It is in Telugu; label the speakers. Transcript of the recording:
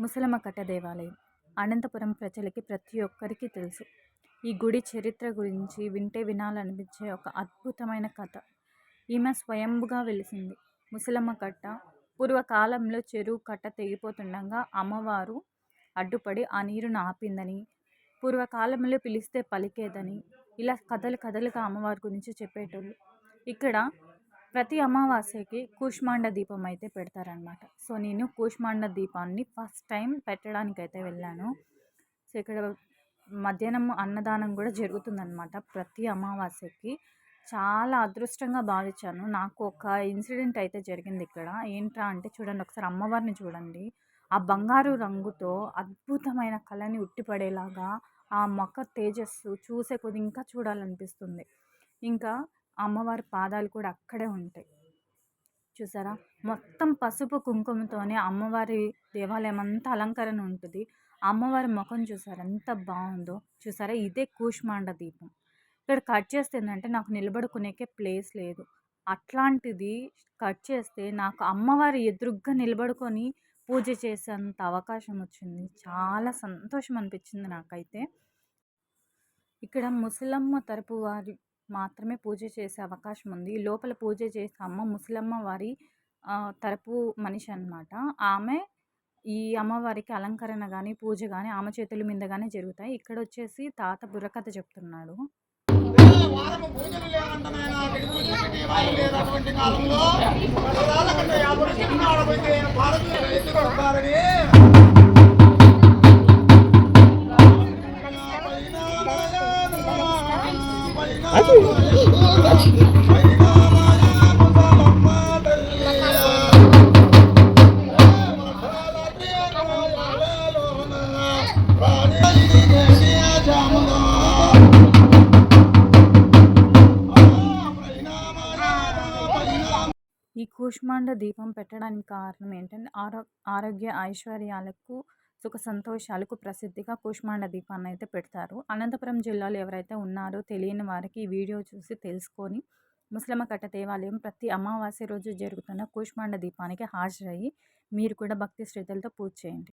Speaker 1: ముసలమ్మ కట్ట దేవాలయం. అనంతపురం ప్రజలకి ప్రతి ఒక్కరికి తెలుసు. ఈ గుడి చరిత్ర గురించి వింటే వినాలనిపించే ఒక అద్భుతమైన కథ. ఈమె స్వయంభుగా వెలిసింది. ముసలమ్మ కట్ట పూర్వకాలంలో చెరువు కట్ట తెగిపోతుండగా అమ్మవారు అడ్డుపడి ఆ నీరును ఆపిందని పూర్వకాలంలో పిలిస్తే పలికేదని ఇలా కథలు కథలుగా అమ్మవారి గురించి చెప్పేటోళ్ళు. ఇక్కడ ప్రతి అమావాస్యకి కూష్మాండ దీపం అయితే పెడతారనమాట సో నేను కూష్మాండ దీపాన్ని ఫస్ట్ టైం పెట్టడానికి అయితే వెళ్ళాను. సో ఇక్కడ మధ్యాహ్నం అన్నదానం కూడా జరుగుతుందనమాట ప్రతి అమావాస్యకి. చాలా అదృష్టంగా భావించాను. నాకు ఒక ఇన్సిడెంట్ అయితే జరిగింది ఇక్కడ. ఏంట్రా అంటే చూడండి ఒకసారి అమ్మవారిని చూడండి. ఆ బంగారు రంగుతో అద్భుతమైన కళని ఉట్టిపడేలాగా ఆ మొక్క తేజస్సు చూసే కొద్ది ఇంకా చూడాలనిపిస్తుంది. ఇంకా అమ్మవారి పాదాలు కూడా అక్కడే ఉంటాయి. చూసారా? మొత్తం పసుపు కుంకుమతోనే అమ్మవారి దేవాలయం అంతా అలంకరణ ఉంటుంది. అమ్మవారి ముఖం చూసారా? ఎంత బాగుందో. చూసారా? ఇదే కూష్మాండ దీపం. ఇక్కడ కట్ చేస్తే ఏంటంటే నాకు నిలబడుకునేకే ప్లేస్ లేదు. అట్లాంటిది కట్ చేస్తే నాకు అమ్మవారి ఎదురుగ్గా నిలబడుకొని పూజ చేసేంత అవకాశం వచ్చింది. చాలా సంతోషం అనిపించింది నాకైతే. ఇక్కడ ముసలమ్మ తరపు వారి మాత్రమే పూజ చేసే అవకాశం ఉంది. లోపల పూజ చేసే అమ్మ ముసలమ్మ వారి తరపు మనిషి అనమాట ఆమె ఈ అమ్మవారికి అలంకరణ కానీ పూజ కానీ ఆమె చేతుల మీద కానీ జరుగుతాయి. ఇక్కడ వచ్చేసి తాత బుర్రకథ చెప్తున్నాడు. ఈ కూష్మాండ దీపం పెట్టడానికి కారణం ఏంటంటే ఆరో ఆరోగ్య ఐశ్వర్యాలకు సుఖ సంతోషాలకు ప్రసిద్ధిగా కూష్మాండ దీపాన్ని అయితే పెడతారు. అనంతపురం జిల్లాలో ఎవరైతే ఉన్నారో తెలియని వారికి ఈ వీడియో చూసి తెలుసుకొని ముస్లిమ కట్ట దేవాలయం ప్రతి అమావాస్య రోజు జరుగుతున్న కూష్మాండ దీపానికి హాజరయ్యి మీరు కూడా భక్తి శ్రద్ధలతో పూజ చేయండి.